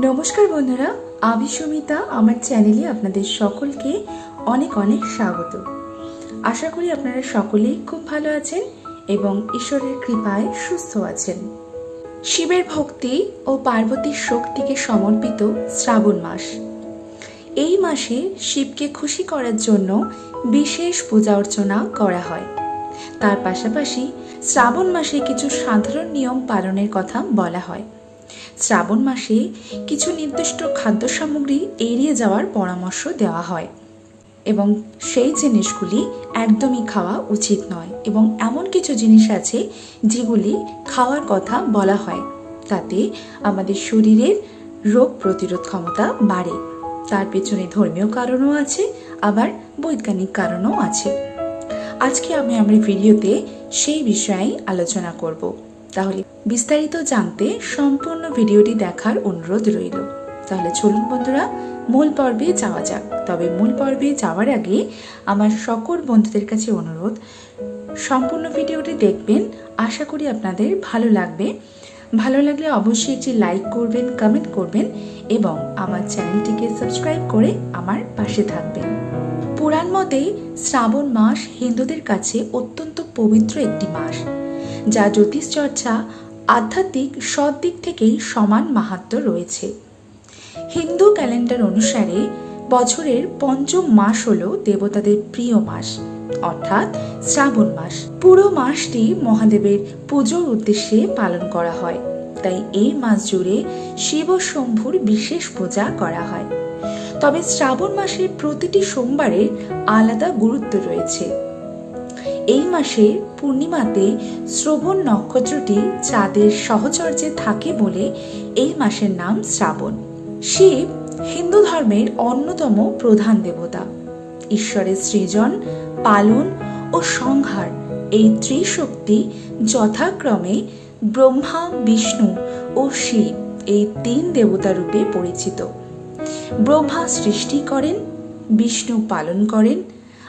নমস্কার বন্ধুরা, আমি সুমিতা। আমার চ্যানেলে আপনাদের সকলকে অনেক অনেক স্বাগত। আশা করি আপনারা সকলেই খুব ভালো আছেন এবং ঈশ্বরের কৃপায় সুস্থ আছেন। শিবের ভক্তি ও পার্বতীর শক্তিকে সমর্পিত শ্রাবণ মাস। এই মাসে শিবকে খুশি করার জন্য বিশেষ পূজা অর্চনা করা হয়। তার পাশাপাশি শ্রাবণ মাসে কিছু সাধারণ নিয়ম পালনের কথা বলা হয়। শ্রাবণ মাসে কিছু নির্দিষ্ট খাদ্য সামগ্রী এড়িয়ে যাওয়ার পরামর্শ দেওয়া হয়। এবং সেই জিনিসগুলি একদমই খাওয়া উচিত নয় এবং এমন কিছু জিনিস আছে যেগুলি খাওয়ার কথা বলা হয়। তাতে আমাদের শরীরের রোগ প্রতিরোধ ক্ষমতা বাড়ে। তার পেছনে ধর্মীয় কারণও আছে, আবার বৈজ্ঞানিক কারণও আছে। আজকে আমি আমার ভিডিওতে সেই বিষয়ে আলোচনা করব। তাহলে বিস্তারিত জানতে সম্পূর্ণ ভিডিওটি দেখার অনুরোধ রইল। তাহলে চলুন বন্ধুরা, মূল পর্বে যাওয়া যাক। তবে মূল পর্বে যাওয়ার আগে আমার সকল বন্ধুদের কাছে অনুরোধ, সম্পূর্ণ ভিডিওটি দেখবেন, আশা করি আপনাদের ভালো লাগবে। ভালো লাগলে অবশ্যই একটি লাইক করবেন, কমেন্ট করবেন এবং আমার চ্যানেলটিকে সাবস্ক্রাইব করে আমার পাশে থাকবেন। পুরাণ মতে শ্রাবণ মাস হিন্দুদের কাছে অত্যন্ত পবিত্র একটি মাস। যা জ্যোতিষচর্চা আধ্যাত্মিক সব দিক থেকেই সমান মাহাত্ম্য রয়েছে। হিন্দু ক্যালেন্ডার অনুসারে বছরের পঞ্চম মাস হল দেবতাদের প্রিয় মাস, অর্থাৎ শ্রাবণ মাস। পুরো মাসটি মহাদেবের পুজোর উদ্দেশ্যে পালন করা হয়, তাই এই মাস জুড়ে শিব শম্ভুর বিশেষ পূজা করা হয়। তবে শ্রাবণ মাসের প্রতিটি সোমবারের আলাদা গুরুত্ব রয়েছে। এই মাসে পূর্ণিমাতে শ্রবণ নক্ষত্রটি চাঁদের সহচর্যে থাকে বলে এই মাসের নাম শ্রাবণ। শিব হিন্দু ধর্মের অন্যতম প্রধান দেবতা। ঈশ্বরের সৃজন, পালন ও সংহার এই ত্রিশক্তি যথাক্রমে ব্রহ্মা, বিষ্ণু ও শিব এই তিন দেবতা রূপে পরিচিত। ব্রহ্মা সৃষ্টি করেন, বিষ্ণু পালন করেন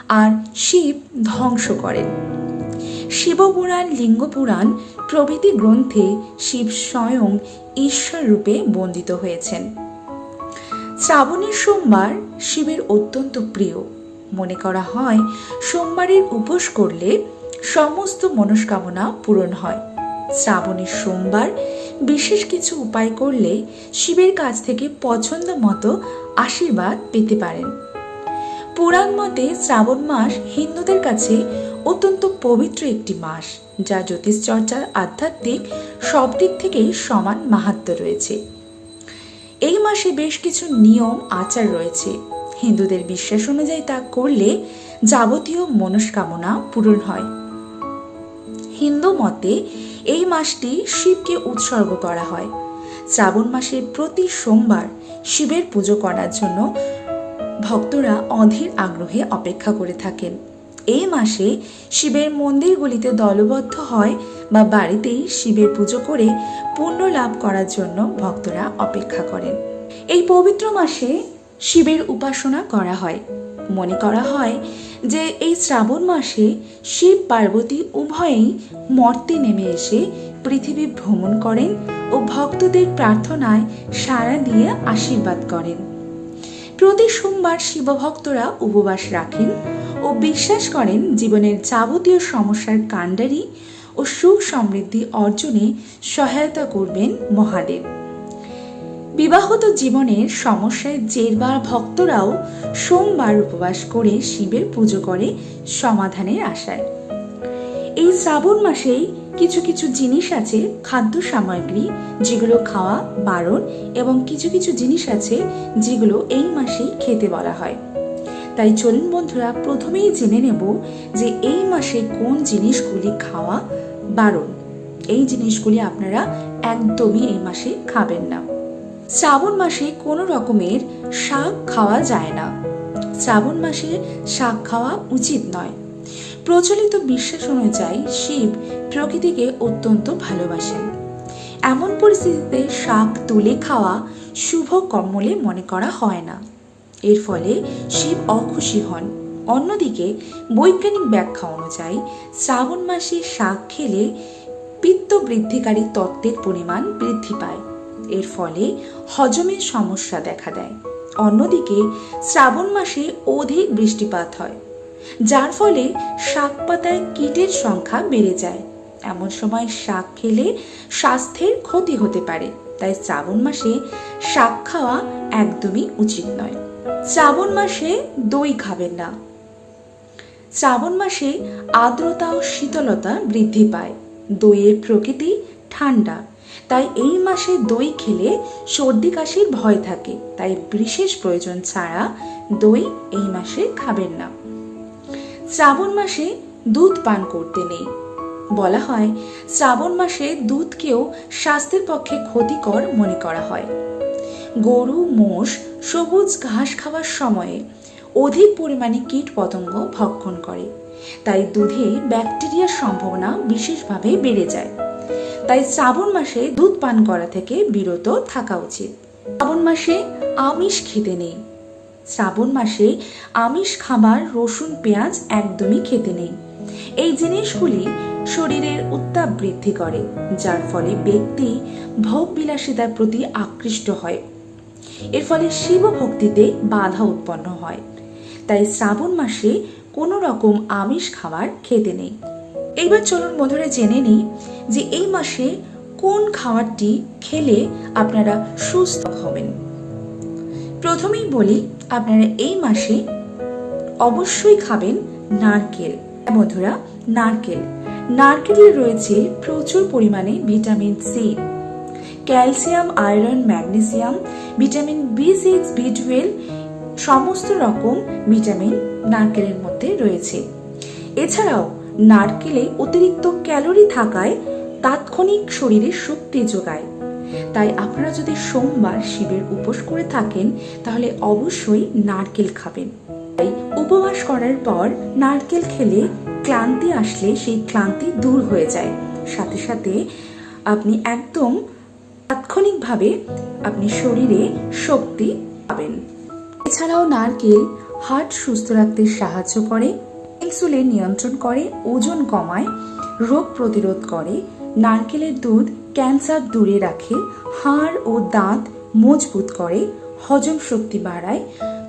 আর শিব ধ্বংস করেন। শিবপুরাণ, লিঙ্গপুরাণ প্রভৃতি গ্রন্থে শিব স্বয়ং ঈশ্বর রূপে বন্দিত হয়েছেন। শ্রাবণের সোমবার শিবের অত্যন্ত প্রিয়। মনে করা হয়, সোমবারের উপোস করলে সমস্ত মনস্কামনা পূরণ হয়। শ্রাবণের সোমবার বিশেষ কিছু উপায় করলে শিবের কাছ থেকে পছন্দ মতো আশীর্বাদ পেতে পারেন। পুরাণ মতে শ্রাবণ মাস হিন্দুদের কাছে অত্যন্ত পবিত্র একটি মাস, যা জ্যোতিষ চর্চার আধ্যাত্মিক সব দিক থেকেই সমান মাহাত্ম রয়েছে। এই মাসে বেশ কিছু নিয়ম, আচার রয়েছে। হিন্দুদের বিশ্বাস অনুযায়ী তা করলে যাবতীয় মনস্কামনা পূরণ হয়। হিন্দু মতে এই মাসটি শিবকে উৎসর্গ করা হয়। শ্রাবণ মাসের প্রতি সোমবার শিবের পুজো করার জন্য ভক্তরা অধীর আগ্রহে অপেক্ষা করে থাকেন। এই মাসে শিবের মন্দিরগুলিতে দলবদ্ধ হয় বা বাড়িতেই শিবের পুজো করে পুণ্য লাভ করার জন্য ভক্তরা অপেক্ষা করেন। এই পবিত্র মাসে শিবের উপাসনা করা হয়। মনে করা হয় যে এই শ্রাবণ মাসে শিব পার্বতী উভয়েই মর্তে নেমে এসে পৃথিবী ভ্রমণ করেন ও ভক্তদের প্রার্থনায় সাড়া দিয়ে আশীর্বাদ করেন। প্রতি সোমবার শিবভক্তরা উপবাস রাখেন ও বিশ্বাস করেন জীবনের যাবতীয় সমস্যার কাণ্ডারি ও সুখ সমৃদ্ধি অর্জনে সহায়তা করবেন মহাদেব। বিবাহত জীবনের সমস্যায় জেরবার ভক্তরাও সোমবার উপবাস করে শিবের পুজো করে সমাধানের আশায়। এই শ্রাবণ মাসেই কিছু কিছু জিনিস আছে, খাদ্য সামগ্রী, যেগুলো খাওয়া, বারণ এবং কিছু কিছু জিনিস আছে, যেগুলো এই মাসেই খেতে বলা হয়। তাই চলুন বন্ধুরা, প্রথমেই জেনে নেব যে এই মাসে কোন জিনিসগুলি খাওয়া, বারণ। এই জিনিসগুলি আপনারা একদমই এই মাসে খাবেন না। শ্রাবণ মাসে কোনো রকমের শাক খাওয়া যায় না। শ্রাবণ মাসে শাক খাওয়া উচিত নয়। প্রচলিত বিশ্বাস অনুযায়ী শিব প্রকৃতিকে অত্যন্ত ভালোবাসেন। এমন পরিস্থিতিতে শাক তুলে খাওয়া শুভ কর্মলে মনে করা হয় না। এর ফলে শিব অখুশি হন। অন্যদিকে বৈজ্ঞানিক ব্যাখ্যা অনুযায়ী শ্রাবণ মাসে শাক খেলে পিত্ত বৃদ্ধিকারী তত্ত্বের পরিমাণ বৃদ্ধি পায়। এর ফলে হজমের সমস্যা দেখা দেয়। অন্যদিকে শ্রাবণ মাসে অধিক বৃষ্টিপাত হয়। যার ফলে শাক পাতায় কীটের সংখ্যা বেড়ে যায়। এমন সময় শাক খেলে স্বাস্থ্যের ক্ষতি হতে পারে, তাই শ্রাবণ মাসে শাক খাওয়া একদমই উচিত নয়। শ্রাবণ মাসে দই খাবেন না। শ্রাবণ মাসে আর্দ্রতা ও শীতলতা বৃদ্ধি পায়। দইয়ের প্রকৃতি ঠান্ডা, তাই এই মাসে দই খেলে সর্দি কাশির ভয় থাকে, তাই বিশেষ প্রয়োজন ছাড়া দই এই মাসে খাবেন না। শ্রাবণ মাসে দুধ পান করতে নেই। বলা হয়, শ্রাবণ মাসে দুধকেও স্বাস্থ্যের পক্ষে ক্ষতিকর মনে করা হয়। গরু, মোষ, সবুজ ঘাস খাওয়ার সময়ে অধিক পরিমাণে কীট পতঙ্গ ভক্ষণ করে। তাই দুধে ব্যাকটেরিয়ার সম্ভাবনা বিশেষভাবে বেড়ে যায়। তাই শ্রাবণ মাসে দুধ পান করা থেকে বিরত থাকা উচিত। শ্রাবণ মাসে আমিষ খেতে নেই। শ্রাবণ মাসে আমিষ খাবার রসুন, পেঁয়াজ একদমই খেতে নেই। এই জিনিসগুলি শরীরের উত্তাপ বৃদ্ধি করে, যার ফলে ব্যক্তি ভোগ বিলাসিতার প্রতি আকৃষ্ট হয়। এর ফলে শিব ভক্তিতে বাধা উৎপন্ন হয়। তাই শ্রাবণ মাসে কোনো রকম আমিষ, খাবার খেতে নেই। এইবার চলুন বন্ধুরা জেনে নিই যে এই মাসে কোন খাবারটি খেলে আপনারা সুস্থ হবেন। প্রথমেই বলি, আপনারা এই মাসে অবশ্যই খাবেন নারকেল। হ্যাঁ বন্ধুরা, নারকেল। নারকেলে রয়েছে প্রচুর পরিমাণে vitamin C, calcium, iron, magnesium, vitamin B six, B twelve, সমস্ত রকম ভিটামিন নারকেলের মধ্যে রয়েছে। এছাড়াও নারকেলে অতিরিক্ত ক্যালোরি থাকায় তাৎক্ষণিক শরীরে শক্তি যোগায়। তাই আপনারা যদি সোমবার শিবের উপোস করে থাকেন, তাহলে অবশ্যই নারকেল খাবেন। তাই উপবাস করার পর নারকেল খেলে ক্লান্তি আসলে সেই ক্লান্তি দূর হয়ে যায়। সাথে সাথে আপনি একদম তাৎক্ষণিকভাবে আপনি শরীরে শক্তি পাবেন। এছাড়াও নারকেল হার্ট সুস্থ রাখতে সাহায্য করে, ইনসুলিন নিয়ন্ত্রণ করে, ওজন কমায় রোগ প্রতিরোধ করে, নারকেলের দুধ ক্যান্সার দূরে রাখে, হাড় ও দাঁত মজবুত করে, হজম শক্তি বাড়ায়,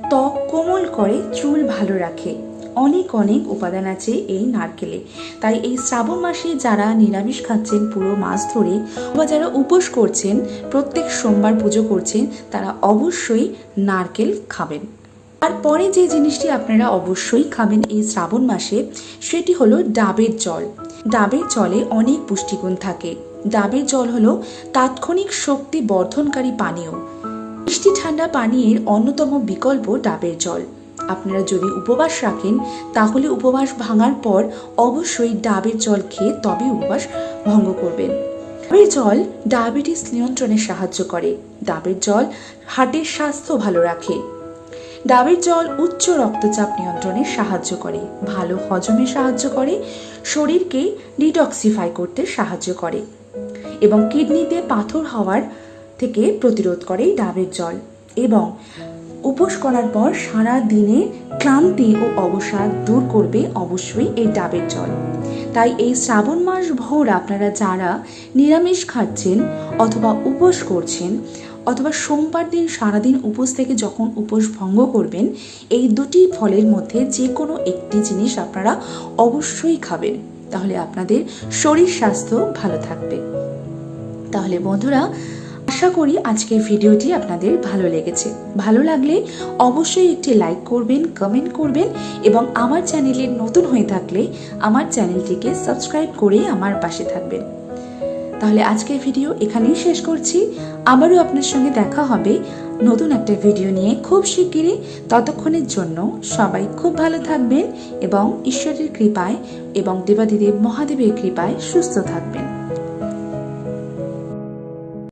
ত্বক কোমল করে, চুল ভালো রাখে। অনেক অনেক উপাদান আছে এই নারকেলে। তাই এই শ্রাবণ মাসে যারা নিরামিষ খাচ্ছেন, পুরো মাস ধরে বা যারা উপোস করছেন, প্রত্যেক সোমবার পুজো করছেন, তারা অবশ্যই নারকেল খাবেন। তারপরে যে জিনিসটি আপনারা অবশ্যই খাবেন এই শ্রাবণ মাসে, সেটি হলো ডাবের জল। ডাবের জলে অনেক পুষ্টিগুণ থাকে। ডাবের জল হলো তাৎক্ষণিক শক্তি বর্ধনকারী পানীয়। মিষ্টি ঠান্ডা পানীয়ের অন্যতম বিকল্প ডাবের জল। আপনারা যদি উপবাস রাখেন, তাহলে উপবাস ভাঙার পর অবশ্যই ডাবের জল খেয়ে তবে উপবাস ভঙ্গ করবেন। ডাবের জল ডায়াবেটিস নিয়ন্ত্রণে সাহায্য করে। ডাবের জল হার্টের স্বাস্থ্য ভালো রাখে। ডাবের জল উচ্চ রক্তচাপ নিয়ন্ত্রণে সাহায্য করে, ভালো হজমে সাহায্য করে, শরীরকে ডিটক্সিফাই করতে সাহায্য করে এবং কিডনিতে পাথর হওয়ার থেকে প্রতিরোধ করে ডাবের জল এবং উপোস করার পর সারা দিনে ক্লান্তি ও অবসাদ দূর করবে অবশ্যই এই ডাবের জল। তাই এই শ্রাবণ মাস ভোর আপনারা যারা নিরামিষ খাচ্ছেন অথবা উপোস করছেন অথবা সোমবার দিন সারাদিন উপোস থেকে যখন উপোস ভঙ্গ করবেন, এই দুটি ফলের মধ্যে যে কোনো একটি জিনিস আপনারা অবশ্যই খাবেন। তাহলে আপনাদের শরীর স্বাস্থ্য ভালো থাকবে। তাহলে বন্ধুরা, আশা করি আজকের ভিডিওটি আপনাদের ভালো লেগেছে। ভালো লাগলে অবশ্যই একটি লাইক করবেন, কমেন্ট করবেন এবং আমার চ্যানেলের নতুন হয়ে থাকলে আমার চ্যানেলটিকে সাবস্ক্রাইব করে আমার পাশে থাকবেন। তাহলে আজকের ভিডিও এখানেই শেষ করছি। আবারও আপনার সঙ্গে দেখা হবে নতুন একটা ভিডিও নিয়ে খুব শিগগিরই। ততক্ষণের জন্য সবাই খুব ভালো থাকবেন এবং ঈশ্বরের কৃপায় এবং দেবাদিদেব মহাদেবের কৃপায় সুস্থ থাকবেন।